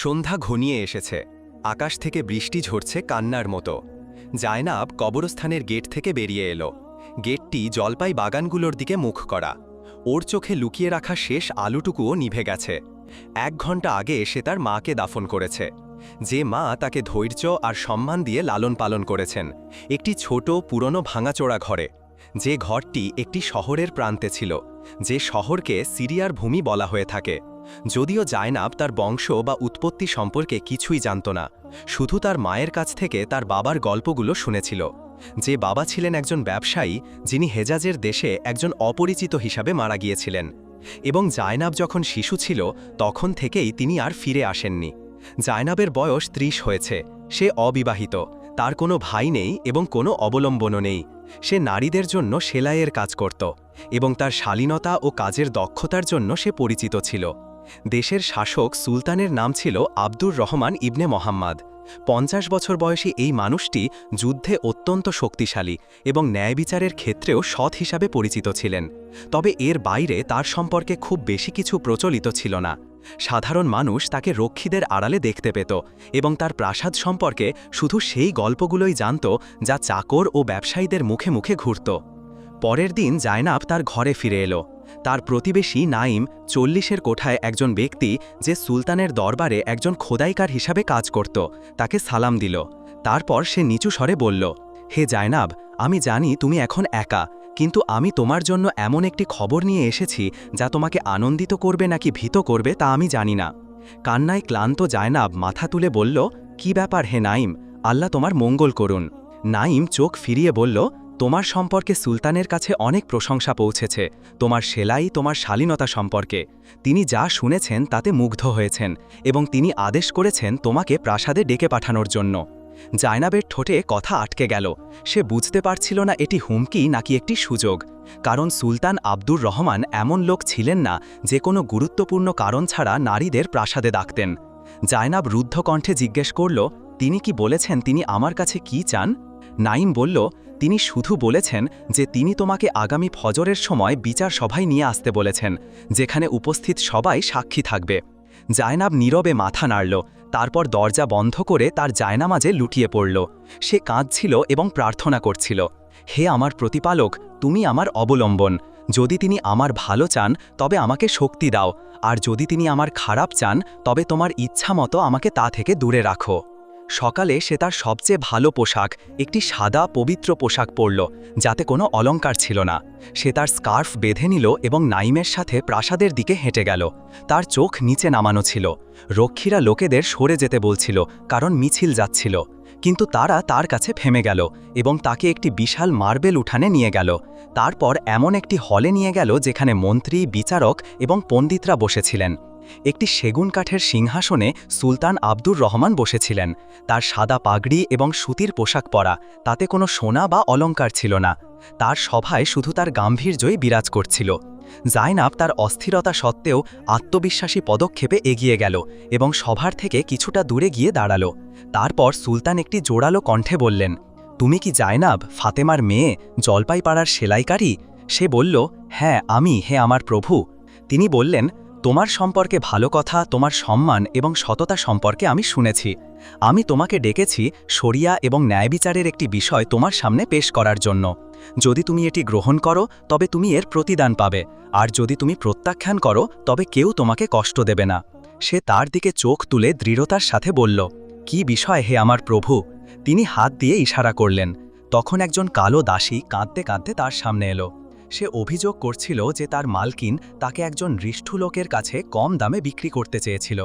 সন্ধ্যা ঘনিয়ে এসেছে। আকাশ থেকে বৃষ্টি ঝরছে কান্নার মতো। জায়নাব কবরস্থানের গেট থেকে বেরিয়ে এলো। গেটটি জলপাই বাগানগুলোর দিকে মুখ করা। ওর চোখে লুকিয়ে রাখা শেষ আলুটুকুও নিভে গেছে। এক ঘণ্টা আগে এসে তার মাকে দাফন করেছে। যে মা তাকে ধৈর্য আর সম্মান দিয়ে লালন পালন করেছেন। একটি ছোট, পুরনো ভাঙাচোড়া ঘরে। যে ঘরটি একটি শহরের প্রান্তে ছিল। যে শহরকে সিরিয়ার ভূমি বলা হয়ে থাকে। যদিও জায়নাব তার বংশ বা উৎপত্তি সম্পর্কে কিছুই জানত না, শুধু তার মায়ের কাছ থেকে তার বাবার গল্পগুলো শুনেছিল। যে বাবা ছিলেন একজন ব্যবসায়ী, যিনি হেজাজের দেশে একজন অপরিচিত হিসাবে মারা গিয়েছিলেন। এবং জায়নাব যখন শিশু ছিল, তখন থেকেই তিনি আর ফিরে আসেননি। জায়নাবের বয়স ত্রিশ হয়েছে, সে অবিবাহিত, তার কোনো ভাই নেই এবং কোনো অবলম্বনও নেই। সে নারীদের জন্য সেলাইয়ের কাজ করত এবং তার শালীনতা ও কাজের দক্ষতার জন্য সে পরিচিত ছিল। দেশের শাসক সুলতানের নাম ছিল আব্দুর রহমান ইবনে মোহাম্মদ। পঞ্চাশ বছর বয়সী এই মানুষটি যুদ্ধে অত্যন্ত শক্তিশালী এবং ন্যায় বিচারের ক্ষেত্রেও সৎ হিসাবে পরিচিত ছিলেন। তবে এর বাইরে তার সম্পর্কে খুব বেশি কিছু প্রচলিত ছিল না। সাধারণ মানুষ তাকে রক্ষীদের আড়ালে দেখতে পেত এবং তার প্রাসাদ সম্পর্কে শুধু সেই গল্পগুলোই জানত যা চাকর ও ব্যবসায়ীদের মুখে মুখে ঘুরত। পরের দিন জায়নাব তার ঘরে ফিরে এলো। তার প্রতিবেশী নাইম চল্লিশের কোঠায় একজন ব্যক্তি যে সুলতানের দরবারে একজন খোদাইকার হিসাবে কাজ করত, তাকে সালাম দিল। তারপর সে নিচু স্বরে বলল, হে জায়নাব, আমি জানি তুমি এখন একা, কিন্তু আমি তোমার জন্য এমন একটি খবর নিয়ে এসেছি যা তোমাকে আনন্দিত করবে নাকি ভীত করবে তা আমি জানি না। কান্নায় ক্লান্ত জায়নাব মাথা তুলে বলল, কি ব্যাপার হে নাইম আল্লাহ তোমার মঙ্গল করুন। নাইম চোখ ফিরিয়ে বলল তোমার সম্পর্কে সুলতানের কাছে অনেক প্রশংসা পৌঁছেছে, তোমার সেলাই, তোমার শালীনতা সম্পর্কে। তিনি যা শুনেছেন তাতে মুগ্ধ হয়েছেন এবং তিনি আদেশ করেছেন তোমাকে প্রাসাদে ডেকে পাঠানোর জন্য। জায়নাবের ঠোঁটে কথা আটকে গেল। সে বুঝতে পারছিল না এটি হুমকি নাকি একটি সুযোগ। কারণ সুলতান আব্দুর রহমান এমন লোক ছিলেন না যে কোনো গুরুত্বপূর্ণ কারণ ছাড়া নারীদের প্রাসাদে ডাকতেন। জায়নাব রুদ্ধ কণ্ঠে জিজ্ঞেস করল, তিনি কি বলেছেন? তিনি আমার কাছে কি চান? নাইম বলল তিনি শুধু বলেছেন যে তিনি তোমাকে আগামী ফজরের সময় বিচার সভায় নিয়ে আসতে বলেছেন, যেখানে উপস্থিত সবাই সাক্ষী থাকবে। জায়নাব নীরবে মাথা নাড়ল, তারপর দরজা বন্ধ করে তার জায়নামাজে লুটিয়ে পড়ল। সে কাঁদছিল এবং প্রার্থনা করছিল, হে আমার প্রতিপালক, তুমি আমার অবলম্বন। যদি তিনি আমার ভালো চান, তবে আমাকে শক্তি দাও। আর যদি তিনি আমার খারাপ চান, তবে তোমার ইচ্ছা মতো আমাকে তা থেকে দূরে রাখো। সকালে সে তার সবচেয়ে ভালো পোশাক, একটি সাদা পবিত্র পোশাক পরল, যাতে কোনো অলঙ্কার ছিল না। সে তার স্কার্ফ বেঁধে নিল এবং নাইমের সাথে প্রাসাদের দিকে হেঁটে গেল। তার চোখ নিচে নামানো ছিল। রক্ষীরা লোকেদের সরে যেতে বলছিল, কারণ মিছিল যাচ্ছিল। কিন্তু তারা তার কাছে ফেমে গেল এবং তাকে একটি বিশাল মার্বেল উঠানে নিয়ে গেল। তারপর এমন একটি হলে নিয়ে গেল যেখানে মন্ত্রী, বিচারক এবং পণ্ডিতরা বসেছিলেন। একটি সেগুন কাঠের সিংহাসনে সুলতান আব্দুর রহমান বসেছিলেন। তার সাদা পাগড়ি এবং সুতির পোশাক পরা, তাতে কোনো সোনা বা অলঙ্কার ছিল না। তার সভায় শুধু তার গাম্ভীর্যই বিরাজ করছিল। জাইনাব তার অস্থিরতা সত্ত্বেও আত্মবিশ্বাসী পদক্ষেপে এগিয়ে গেল এবং সভার থেকে কিছুটা দূরে গিয়ে দাঁড়াল। তারপর সুলতান একটি জোরালো কণ্ঠে বললেন, তুমি কি জায়নাব ফাতেমার মেয়ে, জলপাইপাড়ার সেলাইকারী? সে বলল হ্যাঁ আমি, হে আমার প্রভু। তিনি বললেন তোমার সম্পর্কে ভালো কথা, তোমার সম্মান এবং সততা সম্পর্কে আমি শুনেছি। আমি তোমাকে ডেকেছি শরিয়া এবং ন্যায়বিচারের একটি বিষয় তোমার সামনে পেশ করার জন্য। যদি তুমি এটি গ্রহণ করো, তবে তুমি এর প্রতিদান পাবে। আর যদি তুমি প্রত্যাখ্যান করো, তবে কেউ তোমাকে কষ্ট দেবে না। সে তার দিকে চোখ তুলে দৃঢ়তার সাথে বলল, কি বিষয় হে আমার প্রভু? তিনি হাত দিয়ে ইশারা করলেন। তখন একজন কালো দাসী কাঁদতে কাঁদতে তার সামনে এলো। সে অভিযোগ করছিল যে তার মালকিন তাকে একজন হৃষ্ঠু লোকের কাছে কম দামে বিক্রি করতে চেয়েছিল।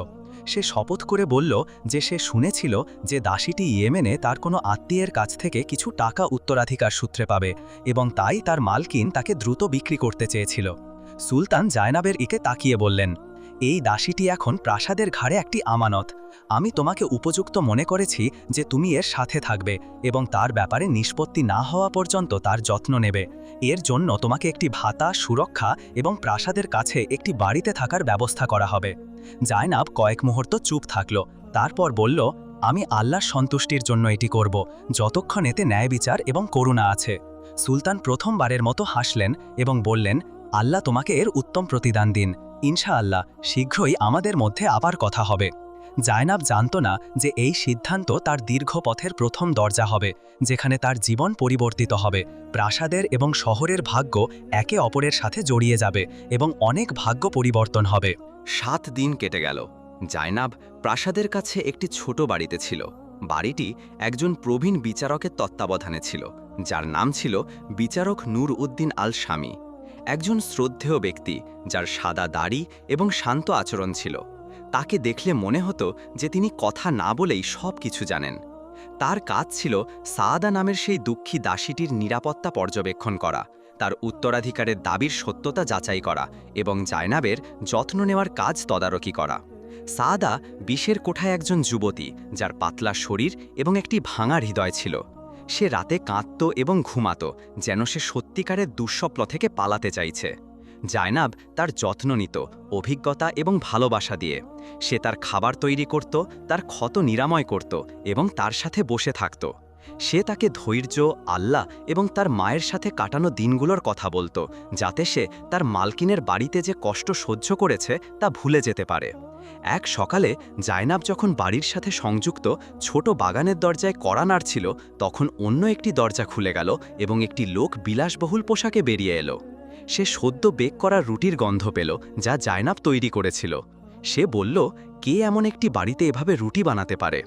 সে শপথ করে বলল যে সে শুনেছিল যে দাসীটি ইয়েমেনে তার কোনো আত্মীয়ের কাছ থেকে কিছু টাকা উত্তরাধিকার সূত্রে পাবে এবং তাই তার মালকিন তাকে দ্রুত বিক্রি করতে চেয়েছিল। সুলতান জায়নাবের ইকে তাকিয়ে বললেন এই দাসীটি এখন প্রাসাদের ঘাড়ে একটি আমানত। আমি তোমাকে উপযুক্ত মনে করেছি যে তুমি এর সাথে থাকবে এবং তার ব্যাপারে নিষ্পত্তি না হওয়া পর্যন্ত তার যত্ন নেবে। এর জন্য তোমাকে একটি ভাতা, সুরক্ষা এবং প্রাসাদের কাছে একটি বাড়িতে থাকার ব্যবস্থা করা হবে। জায়নাব কয়েক মুহূর্ত চুপ থাকল, তারপর বলল, আমি আল্লাহর সন্তুষ্টির জন্য এটি করব, যতক্ষণ এতে ন্যায় বিচার এবং করুণা আছে। সুলতান প্রথমবারের মতো হাসলেন এবং বললেন, আল্লাহ তোমাকে এর উত্তম প্রতিদান দিন। ইনশাআল্লাহ শীঘ্রই আমাদের মধ্যে আবার কথা হবে। জায়নাব জানত না যে এই সিদ্ধান্ত তার দীর্ঘ পথের প্রথম দরজা হবে, যেখানে তার জীবন পরিবর্তিত হবে। প্রাসাদের এবং শহরের ভাগ্য একে অপরের সাথে জড়িয়ে যাবে এবং অনেক ভাগ্য পরিবর্তন হবে। সাত দিন কেটে গেল। জায়নাব প্রাসাদের কাছে একটি ছোট বাড়িতে ছিল। বাড়িটি একজন প্রবীণ বিচারকের তত্ত্বাবধানে ছিল, যার নাম ছিল বিচারক নূর উদ্দিন আল স্বামী একজন শ্রদ্ধেয় ব্যক্তি যার সাদা দাড়ি এবং শান্ত আচরণ ছিল। তাকে দেখলে মনে হতো যে তিনি কথা না বলেই সব কিছু জানেন। তার কাজ ছিল সাদা নামের সেই দুঃখী দাসীটির নিরাপত্তা পর্যবেক্ষণ করা, তার উত্তরাধিকারের দাবির সত্যতা যাচাই করা এবং জায়নাবের যত্ন নেওয়ার কাজ তদারকি করা। সাদা বিষের কোঠায় একজন যুবতী যার পাতলা শরীর এবং একটি ভাঙা হৃদয় ছিল। সে রাতে কাঁদত এবং ঘুমাত, যেন সে সত্যিকারের দুঃস্বপ্ন থেকে পালাতে চাইছে। জায়নাব তার যত্ন নিত, অভিজ্ঞতা এবং ভালোবাসা দিয়ে। সে তার খাবার তৈরি করত, তার ক্ষত নিরাময় করত এবং তার সাথে বসে থাকত। সে তাকে ধৈর্য, আল্লাহ এবং তার মায়ের সাথে কাটানো দিনগুলোর কথা বলতো, যাতে সে তার মালকিনের বাড়িতে যে কষ্ট সহ্য করেছে তা ভুলে যেতে পারে। এক সকালে জায়নাব যখন বাড়ির সাথে সংযুক্ত ছোট বাগানের দরজায় কড়া নাড়ছিল তখন অন্য একটি দরজা খুলে গেল এবং একটি লোক বিলাসবহুল পোশাকে বেরিয়ে এলো। সে সদ্য বেক করা রুটির গন্ধ পেল, যা জায়নাব তৈরি করেছিল। সে বলল, কে এমন একটি বাড়িতে এভাবে রুটি বানাতে পারে?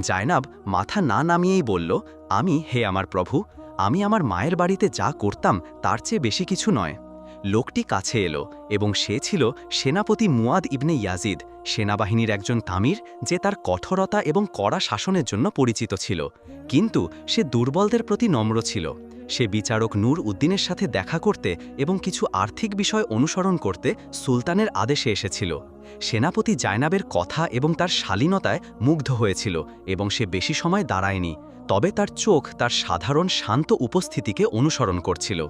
জায়নাব মাথা না নামিয়েই বলল, আমি, হে আমার প্রভু, আমি আমার মায়ের বাড়িতে যা করতাম তার চেয়ে বেশি কিছু নয়। লোকটি কাছে এলো এবং সে ছিল সেনাপতি মুয়াদ ইবনে ইয়াজিদ, সেনাবাহিনীর একজন তামির যে তার কঠোরতা এবং কড়া শাসনের জন্য পরিচিত ছিল। কিন্তু সে দুর্বলদের প্রতি নম্র ছিল। সে বিচারক নূর উদ্দিনের সাথে দেখা করতে এবং কিছু আর্থিক বিষয় অনুসরণ করতে সুলতানের আদেশে এসেছিল। সেনাপতি জায়নাবের কথা এবং তার শালীনতায় মুগ্ধ হয়েছিল এবং সে বেশি সময় দাঁড়ায়নি, তবে তার চোখ তার সাধারণ শান্ত উপস্থিতিকে অনুসরণ করছিল।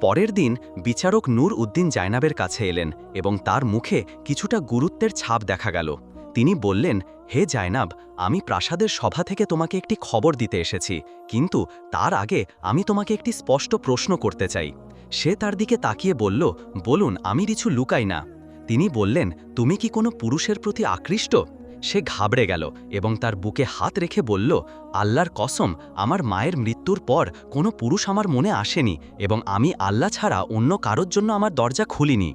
পরের দিন বিচারক নূর উদ্দিন জায়নাবের কাছে এলেন এবং তার মুখে কিছুটা গুরুত্বের ছাপ দেখা গেল। তিনি বললেন, হে জায়নাব, আমি প্রাসাদের সভা থেকে তোমাকে একটি খবর দিতে এসেছি, কিন্তু তার আগে আমি তোমাকে একটি স্পষ্ট প্রশ্ন করতে চাই। সে তার দিকে তাকিয়ে বলল, বলুন, আমি কিছু লুকাই না। তিনি বললেন, তুমি কি কোনো পুরুষের প্রতি আকৃষ্ট? সে ঘাবড়ে গেল এবং তার বুকে হাত রেখে বলল, আল্লাহর কসম, আমার মায়ের মৃত্যুর পর কোনো পুরুষ আমার মনে আসেনি এবং আমি আল্লাহ ছাড়া অন্য কারোর জন্য আমার দরজা খুলিনি।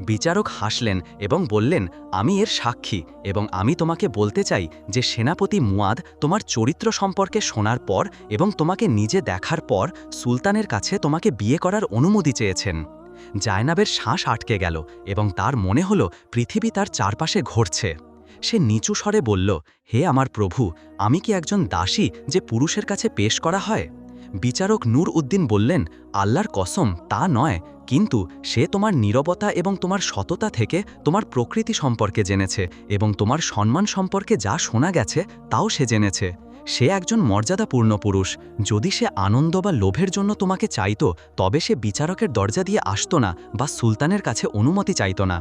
বিচারক হাসলেন এবং বললেন, আমি এর সাক্ষী এবং আমি তোমাকে বলতে চাই যে সেনাপতি মুয়াদ তোমার চরিত্র সম্পর্কে শোনার পর এবং তোমাকে নিজে দেখার পর সুলতানের কাছে তোমাকে বিয়ে করার অনুমতি চেয়েছেন। জায়নাবের শ্বাস আটকে গেল এবং তার মনে হলো পৃথিবী তার চারপাশে ঘটছে। সে নিচু স্বরে বলল, হে আমার প্রভু, আমি কি একজন দাসী যে পুরুষের কাছে পেশ করা হয়? বিচারক নূর উদ্দিন বললেন, আল্লাহর কসম, তা নয়। কিন্তু সে তোমার নিরবতা এবং তোমার সততা থেকে তোমার প্রকৃতি সম্পর্কে জেনেছে এবং তোমার সম্মান সম্পর্কে যা শোনা গেছে, তাও সে জেনেছে। সে একজন মর্যাদাপূর্ণ পুরুষ। যদি সে আনন্দ বা লোভের জন্য তোমাকে চাইত, তবে সে বিচারকের দরজা দিয়ে আসত না বা সুলতানের কাছে অনুমতি চাইত না।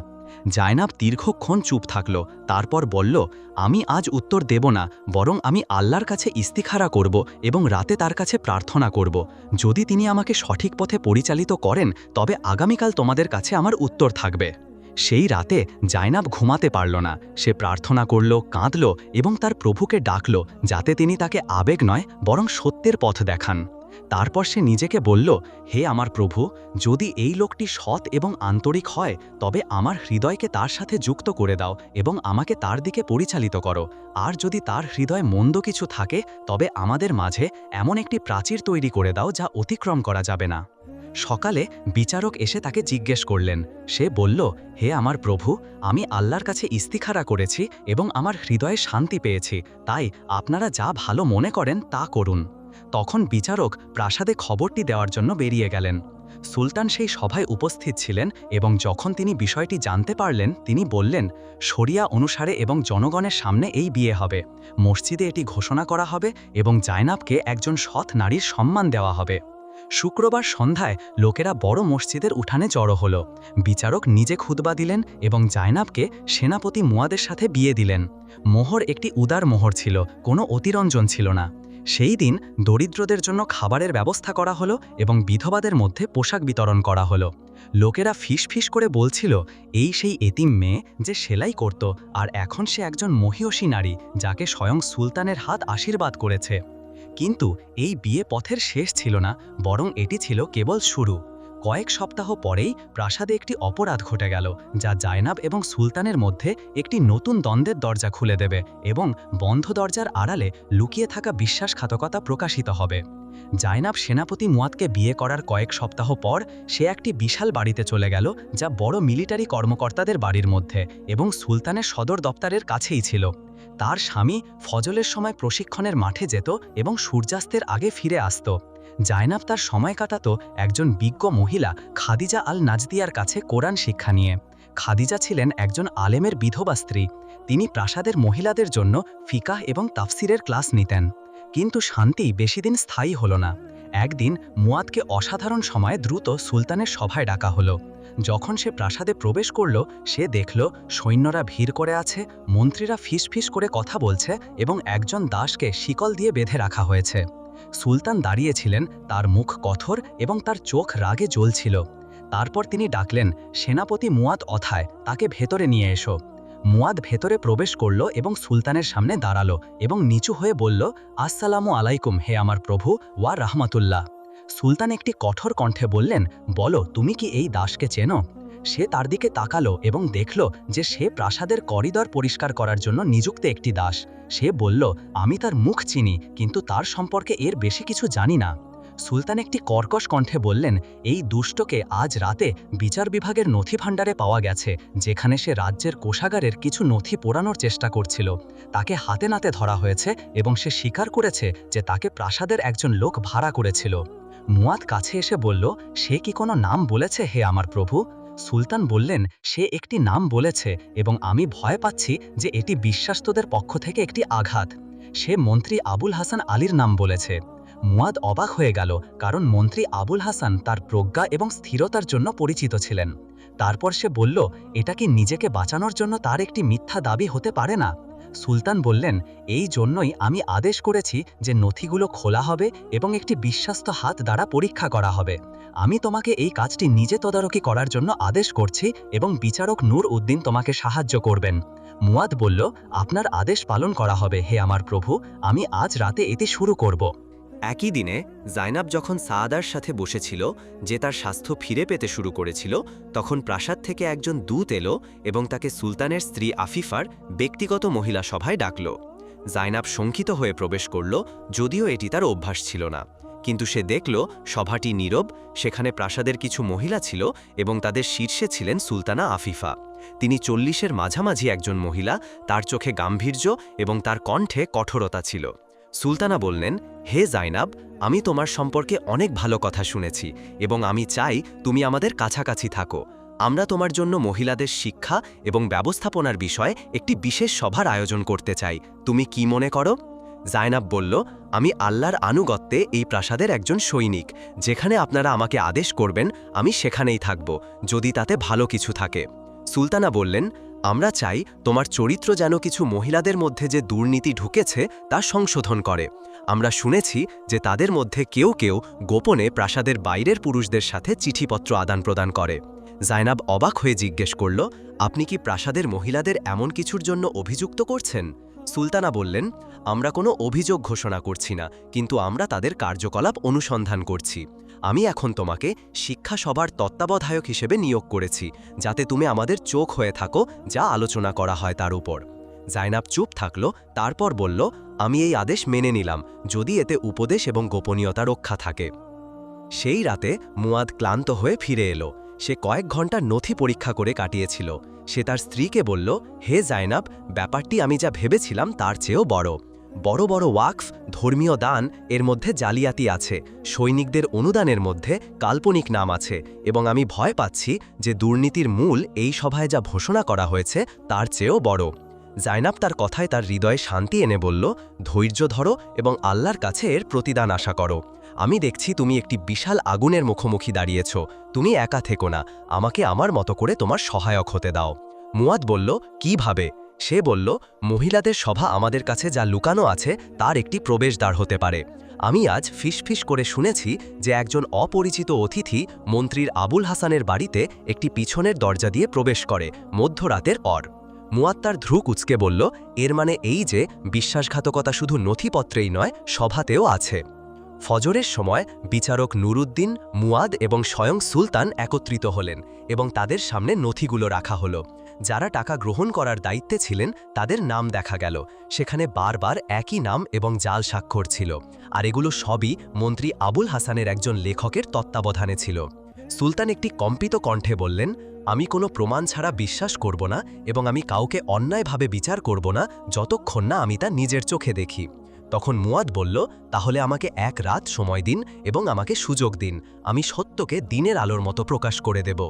জায়নাব দীর্ঘক্ষণ চুপ থাকল, তারপর বলল, আমি আজ উত্তর দেব না, বরং আমি আল্লাহর কাছে ইস্তিখারা করব এবং রাতে তার কাছে প্রার্থনা করব। যদি তিনি আমাকে সঠিক পথে পরিচালিত করেন, তবে আগামীকাল তোমাদের কাছে আমার উত্তর থাকবে। সেই রাতে জায়নাব ঘুমাতে পারল না। সে প্রার্থনা করল, কাঁদল এবং তার প্রভুকে ডাকল, যাতে তিনি তাকে আবেগ নয়, বরং সত্যের পথ দেখান। তারপর সে নিজেকে বলল, হে আমার প্রভু, যদি এই লোকটি সৎ এবং আন্তরিক হয়, তবে আমার হৃদয়কে তার সাথে যুক্ত করে দাও এবং আমাকে তার দিকে পরিচালিত করো। আর যদি তার হৃদয় মন্দ কিছু থাকে, তবে আমাদের মাঝে এমন একটি প্রাচীর তৈরি করে দাও যা অতিক্রম করা যাবে না। সকালে বিচারক এসে তাকে জিজ্ঞেস করলেন। সে বলল, হে আমার প্রভু, আমি আল্লাহর কাছে ইস্তিখারা করেছি এবং আমার হৃদয়ে শান্তি পেয়েছি। তাই আপনারা যা ভালো মনে করেন তা করুন। তখন বিচারক প্রাসাদে খবরটি দেওয়ার জন্য বেরিয়ে গেলেন। সুলতান সেই সভায় উপস্থিত ছিলেন এবং যখন তিনি বিষয়টি জানতে পারলেন, তিনি বললেন, শরিয়া অনুসারে এবং জনগণের সামনে এই বিয়ে হবে। মসজিদে এটি ঘোষণা করা হবে এবং জায়নাবকে একজন সৎ নারীর সম্মান দেওয়া হবে। শুক্রবার সন্ধ্যায় লোকেরা বড় মসজিদের উঠানে জড়ো হল। বিচারক নিজে খুতবা দিলেন এবং জায়নাবকে সেনাপতি মুয়াদের সাথে বিয়ে দিলেন। মোহর একটি উদার মোহর ছিল, কোনো অতিরঞ্জন ছিল না। সেই দিন দরিদ্রদের জন্য খাবারের ব্যবস্থা করা হলো এবং বিধবাদের মধ্যে পোশাক বিতরণ করা হলো। লোকেরা ফিস ফিস করে বলছিল, এই সেই এতিম মেয়ে যে সেলাই করত আর এখন সে একজন মহিয়সী নারী যাকে স্বয়ং সুলতানের হাত আশীর্বাদ করেছে। কিন্তু এই বিয়ে পথের শেষ ছিল না, বরং এটি ছিল কেবল শুরু। কয়েক সপ্তাহ পরেই প্রাসাদে একটি অপরাধ ঘটে গেল, যা জায়নাব এবং সুলতানের মধ্যে একটি নতুন দ্বন্দ্বের দরজা খুলে দেবে এবং বন্ধ দরজার আড়ালে লুকিয়ে থাকা বিশ্বাসঘাতকতা প্রকাশিত হবে। জায়নাব সেনাপতি মুয়াদকে বিয়ে করার কয়েক সপ্তাহ পর সে একটি বিশাল বাড়িতে চলে গেল, যা বড় মিলিটারি কর্মকর্তাদের বাড়ির মধ্যে এবং সুলতানের সদর দপ্তরের কাছেই ছিল। তার স্বামী ফজলের সময় প্রশিক্ষণের মাঠে যেত এবং সূর্যাস্তের আগে ফিরে আসত। জায়নাব তার সময় কাটাতো একজন বিজ্ঞ মহিলা খাদিজা আল নাজদিয়ার কাছে কোরআন শিক্ষা নিয়ে। খাদিজা ছিলেন একজন আলেমের বিধবা স্ত্রী। তিনি প্রাসাদের মহিলাদের জন্য ফিকাহ এবং তাফসিরের ক্লাস নিতেন। কিন্তু শান্তি বেশিদিন স্থায়ী হল না। একদিন মুয়াদকে অসাধারণ সময়ে দ্রুত সুলতানের সভায় ডাকা হলো। যখন সে প্রাসাদে প্রবেশ করল, সে দেখল সৈন্যরা ভিড় করে আছে, মন্ত্রীরা ফিসফিস করে কথা বলছে এবং একজন দাসকে শিকল দিয়ে বেঁধে রাখা হয়েছে। সুলতান দাঁড়িয়েছিলেন, তার মুখ কঠোর এবং তার চোখ রাগে জ্বলছিল। তারপর তিনি ডাকলেন, সেনাপতি মুয়াদ অথায়, তাকে ভেতরে নিয়ে এসো। মুয়াদ ভেতরে প্রবেশ করল এবং সুলতানের সামনে দাঁড়াল এবং নিচু হয়ে বলল, আসসালামু আলাইকুম, হে আমার প্রভু, ওয়া রাহমাতুল্লাহ। সুলতান একটি কঠোর কণ্ঠে বললেন, বলো, তুমি কি এই দাসকে চেনো? সে তার দিকে তাকালো এবং দেখল যে সে প্রাসাদের করিডর পরিষ্কার করার জন্য নিযুক্ত একটি দাস। সে বলল, আমি তার মুখ চিনি, কিন্তু তার সম্পর্কে এর বেশি কিছু জানি না। সুলতান একটি কর্কশ কণ্ঠে বললেন, এই দুষ্টকে আজ রাতে বিচার বিভাগের নথি ভাণ্ডারে পাওয়া গেছে, যেখানে সে রাজ্যের কোষাগারের কিছু নথি পোড়ানোর চেষ্টা করছিল। তাকে হাতে নাতে ধরা হয়েছে এবং সে স্বীকার করেছে যে তাকে প্রাসাদের একজন লোক ভাড়া করেছিল। মুয়াদ কাছে এসে বলল, সে কি কোনো নাম বলেছে হে আমার প্রভু? সুলতান বললেন, সে একটি নাম বলেছে এবং আমি ভয় পাচ্ছি যে এটি বিশ্বাস্তদের পক্ষ থেকে একটি আঘাত। সে মন্ত্রী আবুল হাসান আলীর নাম বলেছে। মুয়াদ অবাক হয়ে গেল, কারণ মন্ত্রী আবুল হাসান তার প্রজ্ঞা এবং স্থিরতার জন্য পরিচিত ছিলেন। তারপর সে বলল, এটা কি নিজেকে বাঁচানোর জন্য তার একটি মিথ্যা দাবি হতে পারে না? সুলতান বললেন, এই জন্যই আমি আদেশ করেছি যে নথিগুলো খোলা হবে এবং একটি বিশ্বস্ত হাত দ্বারা পরীক্ষা করা হবে। আমি তোমাকে এই কাজটি নিজে তদারকি করার জন্য আদেশ করছি এবং বিচারক নূর উদ্দিন তোমাকে সাহায্য করবেন। মুয়াদ বলল, আপনার আদেশ পালন করা হবে, হে আমার প্রভু, আমি আজ রাতে এটি শুরু করব। একই দিনে জাইনাব যখন সাদার সাথে বসেছিল, যে তার স্বাস্থ্য ফিরে পেতে শুরু করেছিল, তখন প্রাসাদ থেকে একজন দূত এলো এবং তাকে সুলতানের স্ত্রী আফিফার ব্যক্তিগত মহিলা সভায় ডাকল। জাইনাব শঙ্কিত হয়ে প্রবেশ করল, যদিও এটি তার অভ্যাস ছিল না। কিন্তু সে দেখল, সভাটি নীরব, সেখানে প্রাসাদের কিছু মহিলা ছিল এবং তাদের শীর্ষে ছিলেন সুলতানা আফিফা। তিনি চল্লিশের মাঝামাঝি একজন মহিলা, তার চোখে গাম্ভীর্য এবং তার কণ্ঠে কঠোরতা ছিল। সুলতানা বললেন, হে জাইনাব, আমি তোমার সম্পর্কে অনেক ভালো কথা শুনেছি এবং আমি চাই তুমি আমাদের কাছাকাছি থাকো। আমরা তোমার জন্য মহিলাদের শিক্ষা এবং ব্যবস্থাপনার বিষয়ে একটি বিশেষ সভার আয়োজন করতে চাই। তুমি কি মনে করো? জায়নাব বলল, আমি আল্লাহর আনুগত্যে এই প্রাসাদের একজন সৈনিক। যেখানে আপনারা আমাকে আদেশ করবেন, আমি সেখানেই থাকব, যদি তাতে ভালো কিছু থাকে। সুলতানা বললেন আমরা চাই তোমার চরিত্র যেন কিছু মহিলাদের মধ্যে যে দুর্নীতি ঢুকেছে তা সংশোধন করে। আমরা শুনেছি যে তাদের মধ্যে কেউ কেউ গোপনে প্রাসাদের বাইরের পুরুষদের সাথে চিঠিপত্র আদান প্রদান করে। জায়নাব অবাক হয়ে জিজ্ঞেস করল, আপনি কি প্রাসাদের মহিলাদের এমন কিছুর জন্য অভিযুক্ত করছেন? সুলতানা বললেন, আমরা কোনো অভিযোগ ঘোষণা করছি না, কিন্তু আমরা তাদের কার্যকলাপ অনুসন্ধান করছি। আমি এখন তোমাকে শিক্ষা সবার তত্ত্বাবধায়ক হিসেবে নিয়োগ করেছি, যাতে তুমি আমাদের চোখ হয়ে থাকো যা আলোচনা করা হয় তার উপর। জাইনাব চুপ থাকল, তারপর বলল, আমি এই আদেশ মেনে নিলাম, যদি এতে উপদেশ এবং গোপনীয়তা রক্ষা থাকে। সেই রাতে মুয়াদ ক্লান্ত হয়ে ফিরে এলো। সে কয়েক ঘণ্টা নথি পরীক্ষা করে কাটিয়েছিল। সে তার স্ত্রীকে বলল, হে জাইনাব, ব্যাপারটি আমি যা ভেবেছিলাম তার চেয়েও বড়। বড় বড় ওয়াকফ, ধর্মীয় দান এর মধ্যে জালিয়াতি আছে। সৈনিকদের অনুদানের মধ্যে কাল্পনিক নাম আছে এবং আমি ভয় পাচ্ছি যে দুর্নীতির মূল এই সভায় যা ঘোষণা করা হয়েছে তার চেয়েও বড়। জাইনাব তার কথায় তার হৃদয়ে শান্তি এনে বলল, ধৈর্য ধরো এবং আল্লাহর কাছে এর প্রতিদান আশা করো। আমি দেখছি তুমি একটি বিশাল আগুনের মুখোমুখি দাঁড়িয়েছ। তুমি একা থেকো না। আমাকে আমার মতো করে তোমার সহায়ক হতে দাও। মুয়াদ বলল, কীভাবে? সে বলল, মহিলাদের সভা আমাদের কাছে যা লুকানো আছে তার একটি প্রবেশদ্বার হতে পারে। আমি আজ ফিসফিস করে শুনেছি যে একজন অপরিচিত অতিথি মন্ত্রীর আবুল হাসানের বাড়িতে একটি পিছনের দরজা দিয়ে প্রবেশ করে, মধ্যরাতের পর। মুয়াত্তার ধ্রু কুচকে বলল, এর মানে এই যে বিশ্বাসঘাতকতা শুধু নথিপত্রেই নয়, সভাতেও আছে। ফজরের সময় বিচারক নুরুদ্দিন, মুয়াদ এবং স্বয়ং সুলতান একত্রিত হলেন এবং তাদের সামনে নথিগুলো রাখা হলো। যারা টাকা গ্রহণ করার দায়িত্বে ছিলেন, তাদের নাম দেখা গেল। সেখানে বারবার একই নাম এবং জাল স্বাক্ষর ছিল। আর এগুলো সবই মন্ত্রী আবুল হাসানের একজন লেখকের তত্ত্বাবধানে ছিল। সুলতান একটি কম্পিত কণ্ঠে বললেন, আমি কোনো প্রমাণ ছাড়া বিশ্বাস করব না এবং আমি কাউকে অন্যায়ভাবে বিচার করব না যতক্ষণ না আমি তা নিজের চোখে দেখি। তখন মুয়াদ বলল, তাহলে আমাকে এক রাত সময় দিন এবং আমাকে সুযোগ দিন। আমি সত্যকে দিনের আলোর মতো প্রকাশ করে দেব।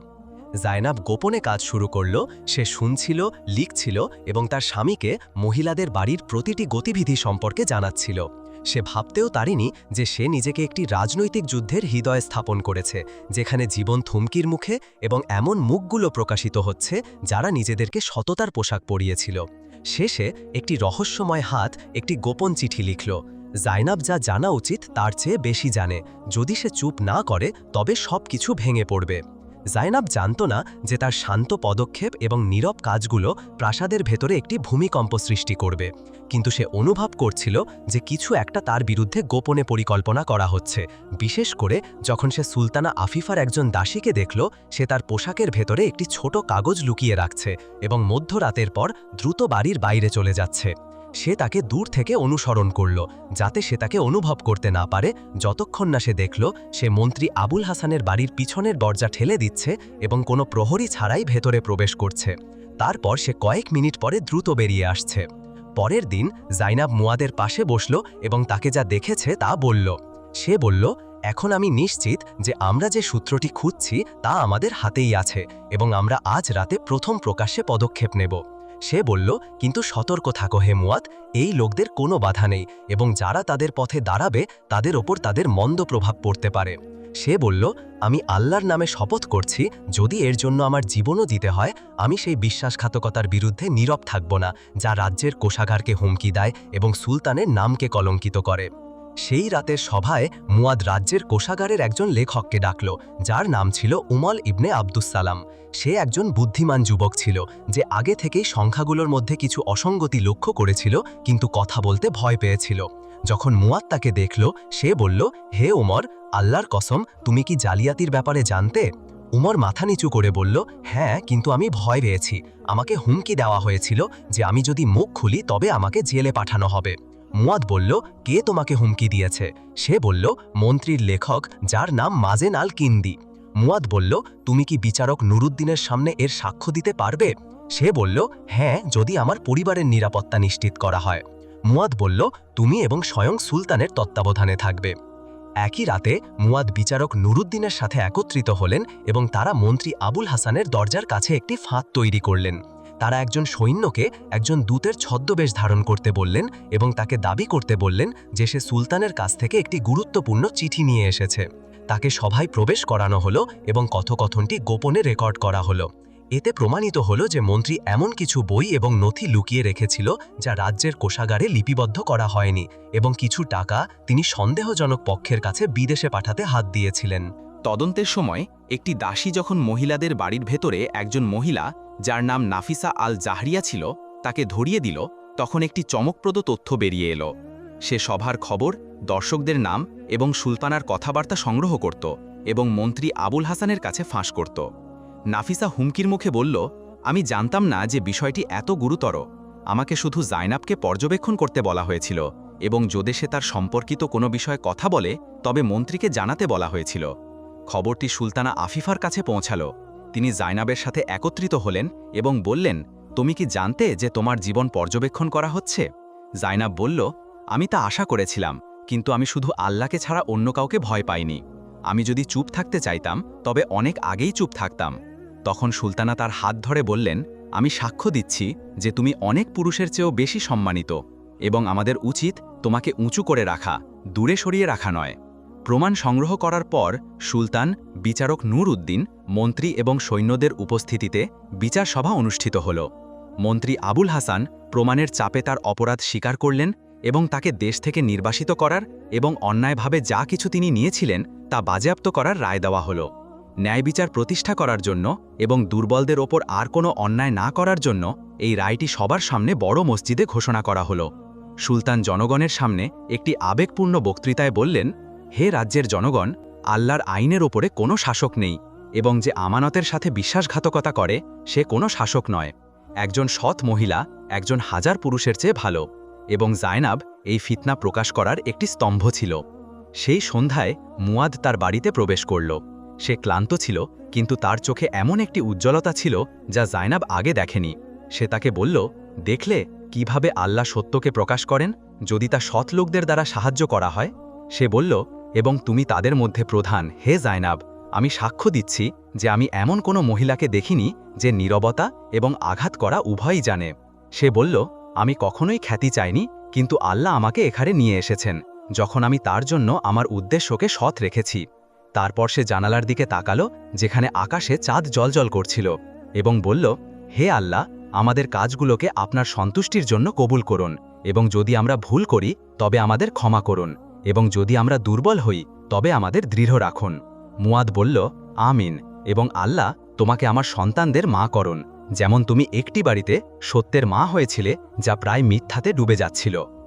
জায়নাব গোপনে কাজ শুরু করল, সে শুনছিল, লিখছিল এবং তার স্বামীকে মহিলাদের বাড়ির প্রতিটি গতিবিধি সম্পর্কে জানাচ্ছিল। সে ভাবতেও তারিনি যে সে নিজেকে একটি রাজনৈতিক যুদ্ধের হৃদয় স্থাপন করেছে, যেখানে জীবন থুমকির মুখে এবং এমন মুখগুলো প্রকাশিত হচ্ছে যারা নিজেদেরকে সততার পোশাক পরিয়েছিল। শেষে একটি রহস্যময় হাত একটি গোপন চিঠি লিখল, জাইনাব যা জানা উচিত তার চেয়ে বেশি জানে, যদি সে চুপ না করে, তবে সব কিছু ভেঙে পড়বে। জাইনাব জানত না যে তার শান্ত পদক্ষেপ এবং নীরব কাজগুলো প্রাসাদের ভেতরে একটি ভূমিকম্প সৃষ্টি করবে। কিন্তু সে অনুভব করছিল যে কিছু একটা তার বিরুদ্ধে গোপনে পরিকল্পনা করা হচ্ছে। বিশেষ করে যখন সে সুলতানা আফিফার একজন দাসীকে দেখল, সে তার পোশাকের ভেতরে একটি ছোট কাগজ লুকিয়ে রাখছে এবং মধ্যরাতের পর দ্রুত বাড়ির বাইরে চলে যাচ্ছে। সে তাকে দূর থেকে অনুসরণ করল, যাতে সে তাকে অনুভব করতে না পারে। যতক্ষণ না সে দেখল, সে মন্ত্রী আবুল হাসানের বাড়ির পিছনের দরজা ঠেলে দিচ্ছে এবং কোনো প্রহরী ছাড়াই ভেতরে প্রবেশ করছে। তারপর সে কয়েক মিনিট পরে দ্রুত বেরিয়ে আসছে। পরের দিন জাইনাব মুয়াদের পাশে বসল এবং তাকে যা দেখেছে তা বলল। সে বলল, এখন আমি নিশ্চিত যে আমরা যে সূত্রটি খুঁজছি তা আমাদের হাতেই আছে এবং আমরা আজ রাতে প্রথম প্রকাশ্যে পদক্ষেপ নেব। সে বলল, কিন্তু সতর্ক থাকো হে মুয়াত, এই লোকদের কোনো বাধা নেই এবং যারা তাদের পথে দাঁড়াবে, তাদের ওপর তাদের মন্দ প্রভাব পড়তে পারে। সে বলল, আমি আল্লাহর নামে শপথ করছি, যদি এর জন্য আমার জীবনও দিতে হয়, আমি সেই বিশ্বাসঘাতকতার বিরুদ্ধে নীরব থাকব না, যা রাজ্যের কোষাগারকে হুমকি দেয় এবং সুলতানের নামকে কলঙ্কিত করে। সেই রাতের সভায় মুয়াদ রাজ্যের কোষাগারের একজন লেখককে ডাকল, যার নাম ছিল উমল ইবনে আব্দুসালাম সে একজন বুদ্ধিমান যুবক ছিল, যে আগে থেকেই সংখ্যাগুলোর মধ্যে কিছু অসঙ্গতি লক্ষ্য করেছিল, কিন্তু কথা বলতে ভয় পেয়েছিল। যখন মুয়াদ তাকে দেখল, সে বলল, হে উমর, আল্লাহর কসম, তুমি কি জালিয়াতির ব্যাপারে জানতে? উমর মাথা নিচু করে বলল হ্যাঁ কিন্তু আমি ভয় পেয়েছি। আমাকে হুমকি দেওয়া হয়েছিল যে আমি যদি মুখ খুলি, তবে আমাকে জেলে পাঠানো হবে। মুয়াদ বলল, কে তোমাকে হুমকি দিয়েছে? সে বলল, মন্ত্রীর লেখক, যার নাম মাজেন আল কিন্দি মুয়াদ বলল, তুমি কি বিচারক নুরুদ্দিনের সামনে এর সাক্ষ্য দিতে পারবে? সে বলল হ্যাঁ যদি আমার পরিবারের নিরাপত্তা নিশ্চিত করা হয়। মুয়াদ বলল, তুমি এবং স্বয়ং সুলতানের তত্ত্বাবধানে থাকবে। একই রাতে মুয়াদ বিচারক নুরুদ্দিনের সাথে একত্রিত হলেন এবং তারা মন্ত্রী আবুল হাসানের দরজার কাছে একটি ফাঁদ তৈরি করলেন। তারা একজন সৈন্যকে একজন দূতের ছদ্মবেশ ধারণ করতে বললেন এবং তাকে দাবি করতে বললেন যে সে সুলতানের কাছ থেকে একটি গুরুত্বপূর্ণ চিঠি নিয়ে এসেছে। তাকে সভায় প্রবেশ করানো হলো এবং কথোকথনটি গোপনে রেকর্ড করা হলো। এতে প্রমাণিত হলো যে মন্ত্রী এমন কিছু বই এবং নথি লুকিয়ে রেখেছিল যা রাজ্যের কোষাগারে লিপিবদ্ধ করা হয়নি এবং কিছু টাকা তিনি সন্দেহজনক পক্ষের কাছে বিদেশে পাঠাতে হাত দিয়েছিলেন। তদন্তের সময় একটি দাসী যখন মহিলাদের বাড়ির ভেতরে একজন মহিলা, যার নাম নাফিসা আল জাহরিয়া ছিল, তাকে ধরিয়ে দিল, তখন একটি চমকপ্রদ তথ্য বেরিয়ে এলো। সে সভার খবর, দর্শকদের নাম এবং সুলতানার কথাবার্তা সংগ্রহ করত এবং মন্ত্রী আবুল হাসানের কাছে ফাঁস করত। নাফিসা হুমকির মুখে বলল, আমি জানতাম না যে বিষয়টি এত গুরুতর। আমাকে শুধু জাইনাবকে পর্যবেক্ষণ করতে বলা হয়েছিল এবং যদি সে তার সম্পর্কিত কোনো বিষয়ে কথা বলে, তবে মন্ত্রীকে জানাতে বলা হয়েছিল। খবরটি সুলতানা আফিফার কাছে পৌঁছাল। তিনি জাইনাবের সাথে একত্রিত হলেন এবং বললেন, তুমি কি জানতে যে তোমার জীবন পর্যবেক্ষণ করা হচ্ছে? জাইনাব বলল, আমি তা আশা করেছিলাম, কিন্তু আমি শুধু আল্লাহকে ছাড়া অন্য কাউকে ভয় পাইনি। আমি যদি চুপ থাকতে চাইতাম, তবে অনেক আগেই চুপ থাকতাম। তখন সুলতানা তার হাত ধরে বললেন, আমি সাক্ষ্য দিচ্ছি যে তুমি অনেক পুরুষের চেয়েও বেশি সম্মানিত এবং আমাদের উচিত তোমাকে উঁচু করে রাখা, দূরে সরিয়ে রাখা নয়। প্রমাণ সংগ্রহ করার পর সুলতান, বিচারক নূর উদ্দিন মন্ত্রী এবং সৈন্যদের উপস্থিতিতে বিচার সভা অনুষ্ঠিত হল। মন্ত্রী আবুল হাসান প্রমাণের চাপে তার অপরাধ স্বীকার করলেন এবং তাকে দেশ থেকে নির্বাসিত করার এবং অন্যায়ভাবে যা কিছু তিনি নিয়েছিলেন তা বাজেয়াপ্ত করার রায় দেওয়া হল। ন্যায় বিচার প্রতিষ্ঠা করার জন্য এবং দুর্বলদের ওপর আর কোনো অন্যায় না করার জন্য এই রায়টি সবার সামনে বড় মসজিদে ঘোষণা করা হলো। সুলতান জনগণের সামনে একটি আবেগপূর্ণ বক্তৃতায় বললেন হে রাজ্যের জনগণ, আল্লাহর আইনের ওপরে কোনো শাসক নেই, এবং যে আমানতের সাথে বিশ্বাসঘাতকতা করে, সে কোনো শাসক নয়। একজন সৎ মহিলা, একজন হাজার পুরুষের চেয়ে ভালো, এবং জায়নাব এই ফিতনা প্রকাশ করার একটি স্তম্ভ ছিল। সেই সন্ধ্যায় মুয়াদ তার বাড়িতে প্রবেশ করল। সে ক্লান্ত ছিল, কিন্তু তার চোখে এমন একটি উজ্জ্বলতা ছিল, যা জায়নাব আগে দেখেনি। সে তাকে বলল, দেখলে কীভাবে আল্লাহ সত্যকে প্রকাশ করেন, যদি তা সৎ লোকদের দ্বারা সাহায্য করা হয়? সে বলল এবং তুমি তাদের মধ্যে প্রধান। হে জায়নাব আমি সাক্ষ্য দিচ্ছি যে আমি এমন কোনো মহিলাকে দেখিনি যে নীরবতা এবং আঘাত করা উভয়ই জানে। সে বলল, আমি কখনোই খ্যাতি চাইনি, কিন্তু আল্লাহ আমাকে এখানে নিয়ে এসেছেন, যখন আমি তার জন্য আমার উদ্দেশ্যকে সৎ রেখেছি। তারপর সে জানালার দিকে তাকালো, যেখানে আকাশে চাঁদ জলজল করছিল এবং বলল, হে আল্লাহ, আমাদের কাজগুলোকে আপনার সন্তুষ্টির জন্য কবুল করুন এবং যদি আমরা ভুল করি, তবে আমাদের ক্ষমা করুন। এবং যদি আমরা দুর্বল হই, তবে আমাদের দৃঢ় রাখুন। মুয়াদ বলল, আমিন, এবং আল্লাহ তোমাকে আমার সন্তানদের মা করুন। যেমন তুমি একটি বাড়িতে সত্যের মা হয়েছিলে, যা প্রায় মিথ্যাতে ডুবে যাচ্ছিল।